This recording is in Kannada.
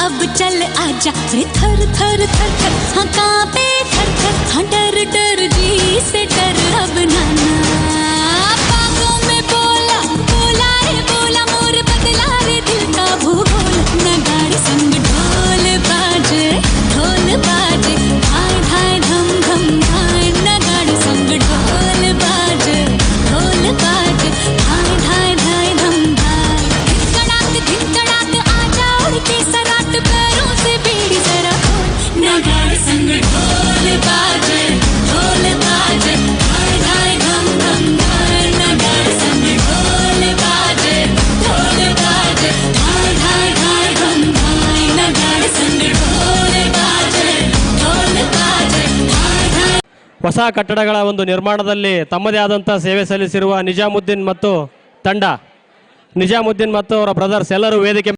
अब चल आजा। रे थर थर थर थर। हाँ पे? ಹೊಸ ಕಟ್ಟಡಗಳ ಒಂದು ನಿರ್ಮಾಣದಲ್ಲಿ ತಮ್ಮದೇ ಆದಂಥ ಸೇವೆ ಸಲ್ಲಿಸಿರುವ ನಿಜಾಮುದ್ದೀನ್ ಮತ್ತು ತಂಡ. ನಿಜಾಮುದ್ದೀನ್ ಮತ್ತು ಅವರ ಬ್ರದರ್ಸ್ ಎಲ್ಲರೂ ವೇದಿಕೆ